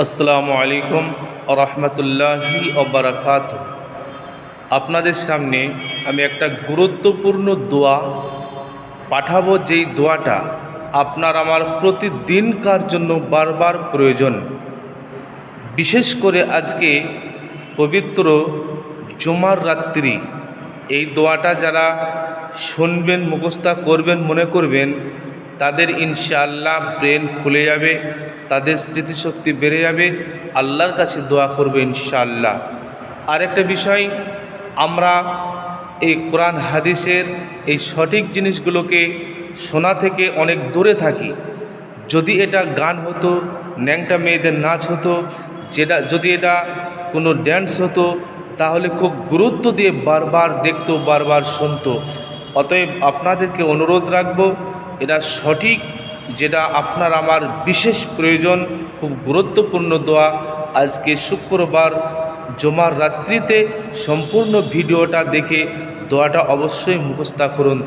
আসসালামু আলাইকুম রহমতুল্লাহি ওবরাকাত আপনাদের সামনে আমি একটা গুরুত্বপূর্ণ দোয়া পাঠাবো, যেই দোয়াটা আপনার আমার প্রতিদিনকার জন্য বারবার প্রয়োজন। বিশেষ করে আজকে পবিত্র জুমার রাত্রি, এই দোয়াটা যারা শুনবেন, মুখস্থা করবেন, মনে করবেন তাদের ইনশাআল্লাহ ব্রেন খুলে যাবে, তাদের স্মৃতিশক্তি বেড়ে যাবে, আল্লাহর কাছে দোয়া করবে ইনশাআল্লাহ। আরেকটা বিষয়, আমরা এই কোরআন হাদিসের এই সঠিক জিনিসগুলোকে শোনা থেকে অনেক দূরে থাকি। যদি এটা গান হতো, ন্যাংটা মেয়েদের নাচ হতো, যেটা, যদি এটা কোনো ড্যান্স হতো, তাহলে খুব গুরুত্ব দিয়ে বারবার দেখতো, বারবার শুনতো। অতএব আপনাদেরকে অনুরোধ রাখব এটা সঠিক, যেটা আপনার আমার বিশেষ প্রয়োজন, খুব গুরুত্বপূর্ণ দোয়া। আজকে শুক্রবার জমার রাত্রিতে সম্পূর্ণ ভিডিওটা দেখে দোয়াটা অবশ্যই মুখস্থা করুন।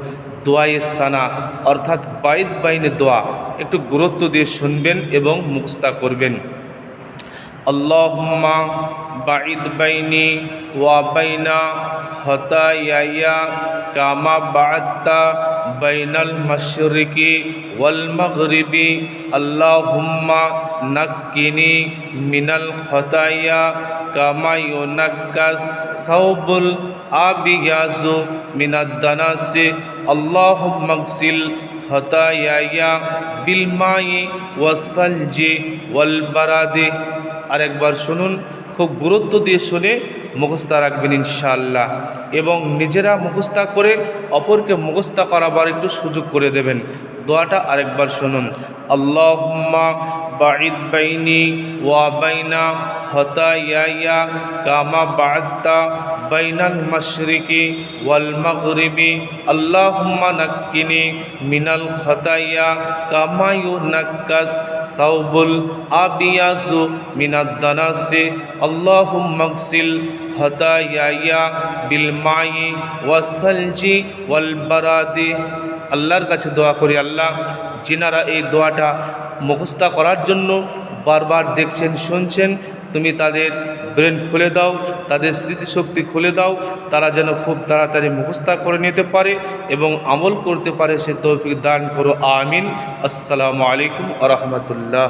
দোয়ায়ে সানা, অর্থাৎ বাইদ বাইনে দোয়া। একটু গুরুত্ব দিয়ে শুনবেন এবং মুখস্থা করবেন। আল্লাহুম্মা বাঈদ বাইনি ওয়া বাইনা খতায়ায়া কামা বাআদতা মাগরিবি, আল্লাহুম্মা নাক্কিনি মিনাল খতায়া কামা ইউনাক্কাস সাওবুল আবিয়াজু মিনাদ দানাসি, আল্লাহুম্মা গসিল খতায়ায়া বিল মাই ওয়াসালজি ওয়াল বারাদি। আরেকবার শুনুন খুব গুরুত্ব দিয়ে শুনে মুখস্থা রাখবেন ইনশাআল্লাহ। এবং নিজেরা মুখস্থা করে অপরকে মুখস্থা করাবার একটু সুযোগ করে দেবেন। দোয়াটা আরেকবার শুনুন। আল্লাহুম্মা বাঈদ বাইনি ওয়া বাইনা খতায়ায়া কামা বাআদতা বাইনাল মাশরিকি ওয়াল মাগরিবি। আল্লাহুম্মা নাক্কিনি মিনাল খতায়া কামা ইউনাক্কাস সাউবুল আবিয়াসু মিনাদ্দানাসে। আল্লাহুম মাকসিল খতায়ায়া বিল মাই ওয়াসালজি ওয়াল বারাদি আল্লাহর কাছে দোয়া করি আল্লাহ, যিনারা এই দোয়াটা মুখস্থা করার জন্য বারবার দেখছেন, শুনছেন, তুমি তাদের ব্রেন খুলে দাও, তাদের স্মৃতিশক্তি খুলে দাও, তারা যেন খুব তাড়াতাড়ি মুখস্থা করে নিতে পারে এবং আমল করতে পারে সে তৌফিক দান করো, আমিন। আসসালামু আলাইকুম আ রহমতুল্লাহ।